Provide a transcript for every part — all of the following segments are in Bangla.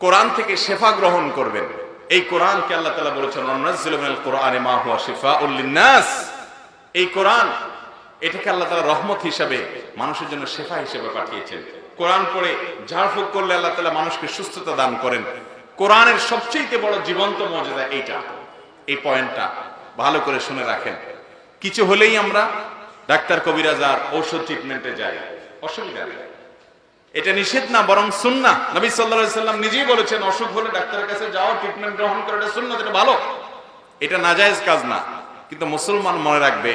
কোরআন থেকে শেফা গ্রহণ করবেন। এই কোরআনকে আল্লাহ তালা বলেছেন কোরআনে মা হুয়া শিফা উল্লিনাস এই কোরআন এটাকে আল্লাহ তালা রহমত হিসাবে, মানুষের জন্য শেফা হিসেবে পাঠিয়েছেন। কোরআন পড়ে ঝাড়ফুঁক করলে আল্লাহ তালা মানুষকে সুস্থতা দান করেন। কোরআনের সবচেয়ে বড় জীবন্ত মর্যাদা এইটা। এই পয়েন্টটা ভালো করে শুনে রাখেন। কিছু হলেই আমরা ডাক্তার কবিরাজ আর ঔষধ ট্রিটমেন্টে যাই। অসুবিধা নেই। এটা নিষেধ না, বরং সুন্না নবী সাল্লাল্লাহু সাল্লাম নিজেই বলেছেন, অসুখ হলে ডাক্তারের কাছে যাও ট্রিটমেন্ট গ্রহণ করে, এটা সুন্নাত এটা ভালো। এটা নাজায়েজ কাজ না, কিন্তু মুসলমান মনে রাখবে,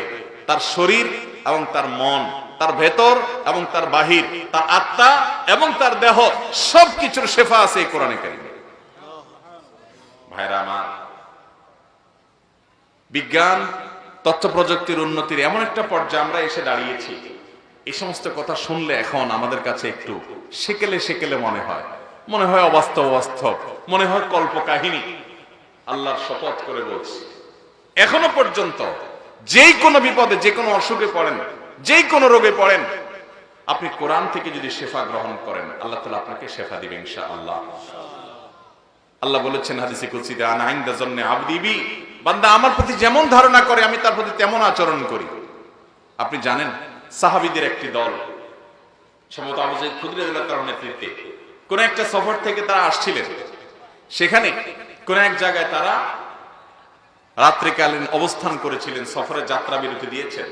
তার শরীর এবং তার মন, তার ভেতর এবং তার বাহির, তার আত্মা এবং তার দেহ, সবকিছুর শেফা আছে এই কোরআনে কারিমে। ভাইরা আমার, বিজ্ঞান, তথ্য প্রযুক্তির উন্নতির এমন একটা পর্যায়ে আমরা এসে দাঁড়িয়েছি এই সমস্ত কথা শুনলে এখন আমাদের কাছে একটু সেকেলে সেকেলে মনে হয়। মনে হয় অবাস্তব অবাস্তব, মনে হয় কল্প কাহিনী। আল্লাহর শপথ করে বলছি, এখনও পর্যন্ত যেই কোনো বিপদে, যে কোনো অসুখে পড়েন, যেই কোনো রোগে পড়েন, আপনি কোরআন থেকে যদি শেফা গ্রহণ করেন, আল্লাহ তালা আপনাকে শেফা দিবেন ইনশা আল্লাহ আল্লাহ বলেছেন হাদিসে কুলসিতে আনা ইনদা জন্নে আবদিবি বান্দা আমার প্রতি যেমন ধারণা করে, আমি তার প্রতি তেমন আচরণ করি। আপনি জানেন সাহাবীদের একটি দল। সম্ভবত আবু সাইদ খুদরি তাআলার নেতৃত্বে। কোন একটা সফর থেকে তারা আসছিলেন। সেখানে কোন এক জায়গায় তারা রাত্রিকালীন অবস্থান করেছিলেন, সফরের যাত্রা বিরতি দিয়েছেন।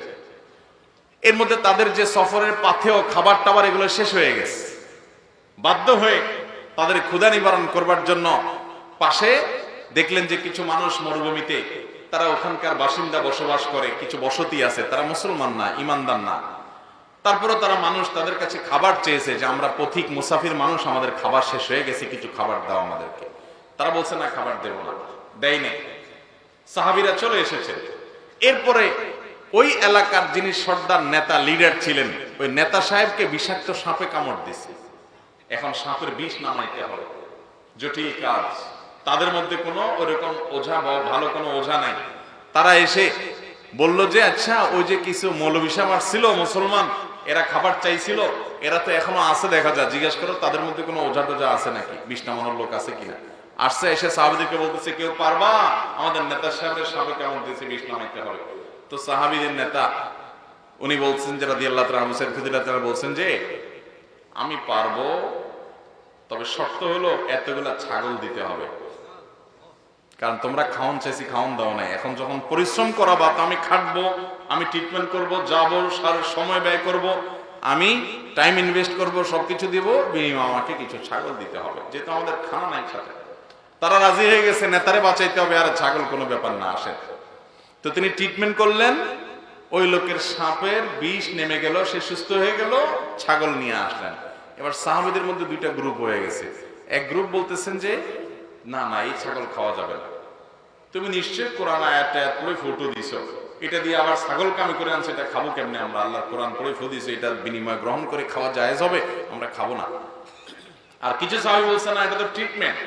এর মধ্যে তাদের যে সফরের পাথেও খাবার টাবার এগুলো শেষ হয়ে গেছে। বাধ্য হয়ে তাদের ক্ষুধা নিবারণ করবার জন্য পাশে দেখলেন যে কিছু মানুষ মরুভূমিতে তারা ওখানকার বাসিন্দা বসবাস করে, কিছু বসতি আছে, তারা মুসলমান না, ইমানদার না। তারপরে তারা মানুষ তাদের কাছে খাবার চেয়েছে যে আমরা পথিক মুসাফির মানুষ, আমাদের খাবার শেষ হয়ে গেছে, কিছু খাবার দাও আমাদেরকে। তারা বলছে, না, খাবার দেব না। দেয় নেই। সাহাবিরা চলে এসেছে। এরপরে ওই এলাকার যিনি সর্দার নেতা, লিডার ছিলেন, ওই নেতা সাহেবকে বিষাক্ত সাপে কামড় দিছে এখন সাপের বিষ নামাইতে হবে। জটিল কাজ। তাদের মধ্যে কোনো ওরকম ওঝা বা ভালো কোনো ওঝা নাই। তারা এসে বলল যে আচ্ছা ওই যে কিছু মৌলবী সাহেব ছিল মুসলমান, এরা খাবার চাইছিল, এরা তো এখনও আছে দেখা যায়। জিজ্ঞেস করো, তাদের মধ্যে কোনো ওঝা টোঝা আছে নাকি? নামানোর লোক আছে কিনা? আসছে, এসে সাহাবিদেরকে বলতেছে, কেউ পারবা? আমাদের নেতা সাহেবের সাপে কেমন দিয়েছে বিষ নামাইতে হবে? তো সাহাবিদের নেতা, উনি বলছেন যে রাদি আল্লাহ তালা হুসেন খুদিল্লাহ তালা বলছেন যে, আমি পারব, তবে শর্ত হলো এতগুলা ছাগল দিতে হবে। কারণ তোমরা খাওয়ান চাইছি খাওয়ান দাও নাই। এখন যখন পরিশ্রম করাবা, তো আমি খাটবো, আমি ট্রিটমেন্ট করব, যাব, সার সময় ব্যয় করব, আমি টাইম ইনভেস্ট করব, সবকিছু দিব, বিনিময় আমাকে কিছু ছাগল দিতে হবে। যেহেতু আমাদের খানা নাই সাথে। তারা রাজি হয়ে গেছে, নেতারে বাঁচাইতে হবে, আর ছাগল কোনো ব্যাপার না আসে। তো তিনি ট্রিটমেন্ট করলেন, ওই লোকের সাপের বিষ নেমে গেল, সে সুস্থ হয়ে গেল, ছাগল নিয়ে আসলেন। এবার সাহাবিদের মধ্যে দুইটা গ্রুপ হয়ে গেছে। এক গ্রুপ বলতেছেন যে না না, এই ছাগল খাওয়া যাবে না। তুমি নিশ্চয় কোরআন আয়াত পড়ে ফটো দিছো। এটা দিয়ে আবার ছাগল কামি করে আনছে এটা খাব কেমনে? আমরা আল্লাহ কোরআন পড়ে ফটো এটার বিনিময় গ্রহণ করে খাওয়া জায়েজ হবে, আমরা খাব না। আর কিছু সাহাবি বলছে, না, এটা তো ট্রিটমেন্ট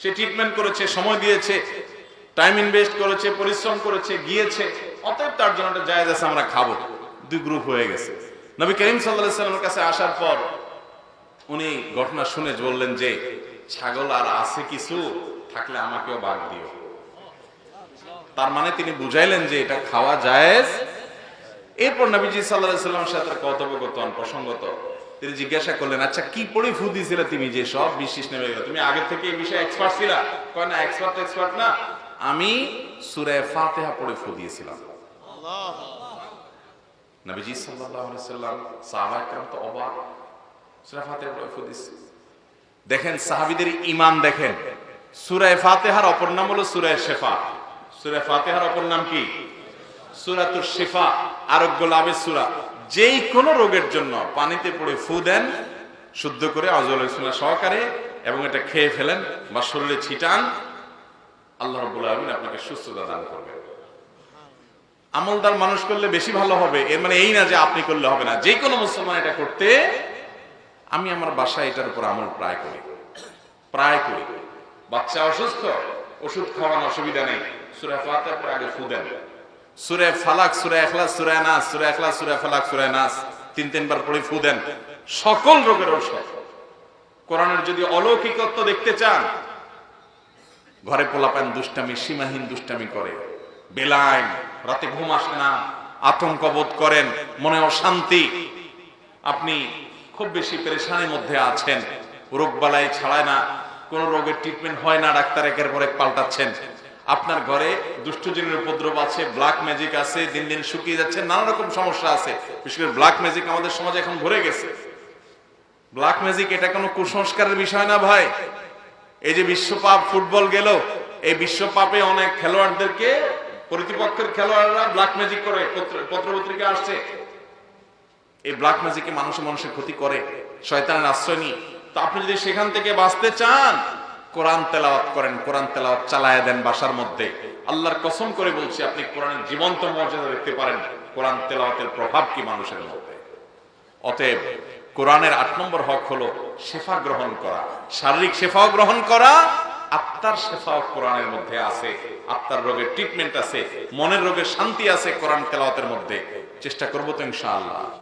সে ট্রিটমেন্ট করেছে, সময় দিয়েছে টাইম ইনভেস্ট করেছে, পরিশ্রম করেছে, গিয়েছে। অতএব তার জন্য একটা জায়েজ আছে, আমরা খাব। দুই গ্রুপ হয়ে গেছে। নবী করিম সাল্লাহ সাল্লামের কাছে আসার পর উনি ঘটনা শুনে বললেন যে ছাগল আর আছে কিছু, থাকলে আমাকেও বাঘ দিও। তার মানে তিনি বুঝাইলেন যে এটা খাওয়া যায় এরপর নবীজি সাল্লাহাম সাথে কথোপকথন প্রসঙ্গত। তিনি জিজ্ঞাসা করলেন আচ্ছা কি পড়ে ফু দিয়েছিলে তুমি যে সব? বিশ্বাস নেমে গেল তুমি আগে থেকে এই বিষয়ে এক্সপার্ট ছিল? কয় না এক্সপার্ট এক্সপার্ট না। আমি সুরায় ফাতেহা পড়ে ফু দিয়েছিলাম। নবীজি সাল্লাহ সাহাবাহ তো অবাক। সুরায় ফাতেহা পড়ে ফু দেখেন সাহাবিদের ঈমান দেখেন। সুরায় ফাতেহার অপর নাম হলো সুরায় শেফা। সুরায় ফাতেহার অপর নাম কি? সূরাতুশ শেফা, আরোগ্য লাভের সুরা। যেই কোন রোগের জন্য পানিতে পড়ে ফু দেন, শুদ্ধ করে আজল সুনা সহকারে এবং এটা খেয়ে ফেলেন বা শরীরে ছিটান, আল্লাহ আলামিন আপনাকে সুস্থতা দান করবেন আমলদার মানুষ করলে বেশি ভালো হবে। এর মানে এই না যে আপনি করলে হবে না। যে কোনো মুসলমান এটা করতে আমি আমার বাসায় এটার উপর আমল প্রায় করি। প্রায় করি। বাচ্চা অসুস্থ, ওষুধ খাওয়ানো অসুবিধা নেই। সুরে পরে আগে ফু দেন। সুরে ফালাক, সুরে এখলাস সুরে নাস, সুরে এখলাস সুরে ফালাক, সুরে নাস। তিন, তিনবার পরে ফুদেন সকল রোগের ঔষধ। কোরআনের যদি অলৌকিকত্ব দেখতে চান, ঘরে পোলাপান দুষ্টামি, সীমাহীন দুষ্টামি করে। বেলায় রাতে ঘুম আসে না, আতঙ্ক বোধ করেন, মনে অশান্তি। আপনি খুব বেশি পেরেশানির মধ্যে আছেন। রোগ বালাই ছাড়ায় না, কোন রোগের ট্রিটমেন্ট হয় না, ডাক্তার একের পর এক পাল্টাচ্ছেন। আপনার ঘরে দুষ্টজনের উপদ্রব আছে ব্ল্যাক ম্যাজিক আছে, দিন দিন শুকিয়ে যাচ্ছে, নানা রকম সমস্যা আছে। বিশেষ করে ব্ল্যাক ম্যাজিক আমাদের সমাজে এখন ভরে গেছে। ব্ল্যাক ম্যাজিক এটা কোনো কুসংস্কারের বিষয় না ভাই। এই যে বিশ্বকাপ ফুটবল গেল, এই বিশ্বকাপে অনেক খেলোয়াড়দেরকে, প্রতিপক্ষের খেলোয়াড়রা ব্ল্যাক ম্যাজিক করে, পত্র- পত্রপত্রিকা আসছে। এই ব্ল্যাক ম্যাজিকে মানুষের মানুষের ক্ষতি করে, শয়তানের আশ্রয় নিয়ে। তো আপনি যদি সেখান থেকে বাঁচতে চান, কোরআন তেলাওয়াত করেন, কোরআন তেলাওয়াত চালায় দেন বাসার মধ্যে। আল্লাহর কসম করে বলছি, আপনি কোরআনের জীবন্ত মর্যাদা দেখতে পারেন। কোরআন তেলাওয়াতের প্রভাব কি মানুষের মধ্যে? অতএব, কোরআনের আট নম্বর হক হলো শেফা গ্রহণ করা। শারীরিক শেফাও গ্রহণ করা, আত্মার শেফাও কোরআনের মধ্যে আছে। আত্মার রোগের ট্রিটমেন্ট আছে, মনের রোগের শান্তি আছে কোরআন তেলাওয়াতের মধ্যে। চেষ্টা করব তো ইনশাআল্লাহ।